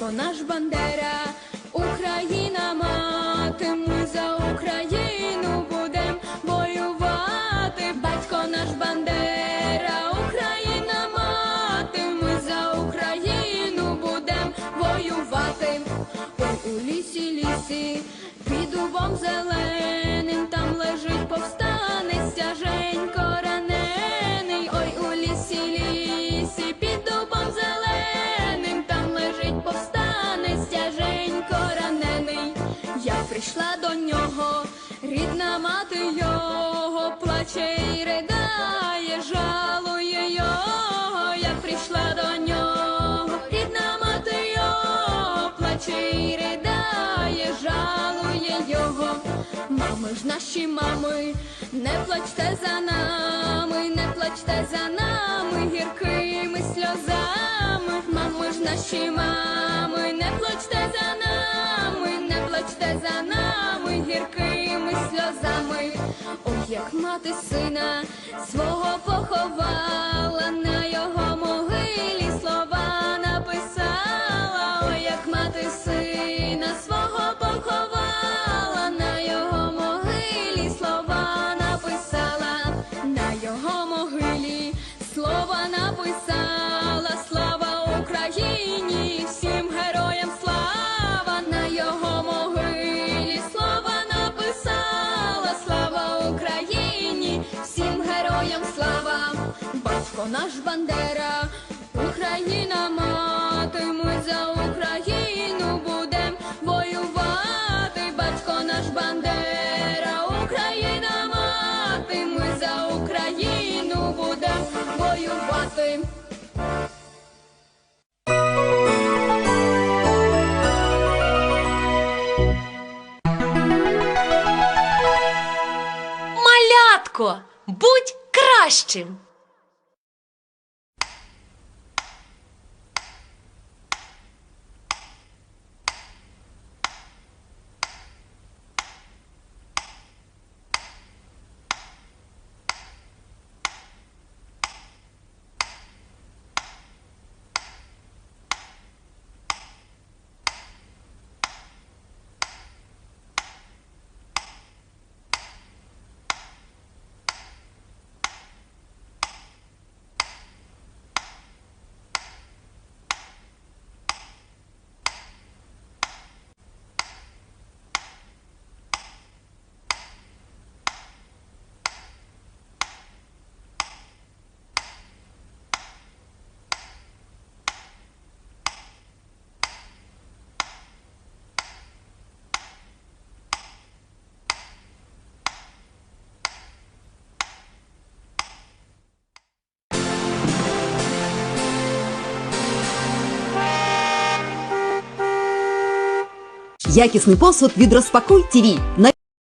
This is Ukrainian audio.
батько наш Бандера, Україна мати, ми за Україну будем воювати. Батько наш Бандера, Україна мати, ми за Україну будем воювати. Ой, у лісі, лісі, під дубом зеленим, нього, рідна мати його плаче і ридає, жалує його. Я прийшла до нього, рідна мати його плаче і ридає, жалує його. Мами ж наші мами, не плачте за нами, не плачте за нами гіркими сльозами. Мами ж наші мами, як мати сина свого поховала, батько наш Бандера, Україна мати, ми за Україну будем воювати, батько наш Бандера, Україна мати, ми за Україну будем воювати. Малятко, будь кращим. Якісний посуд від Розпакуй ТІВІ.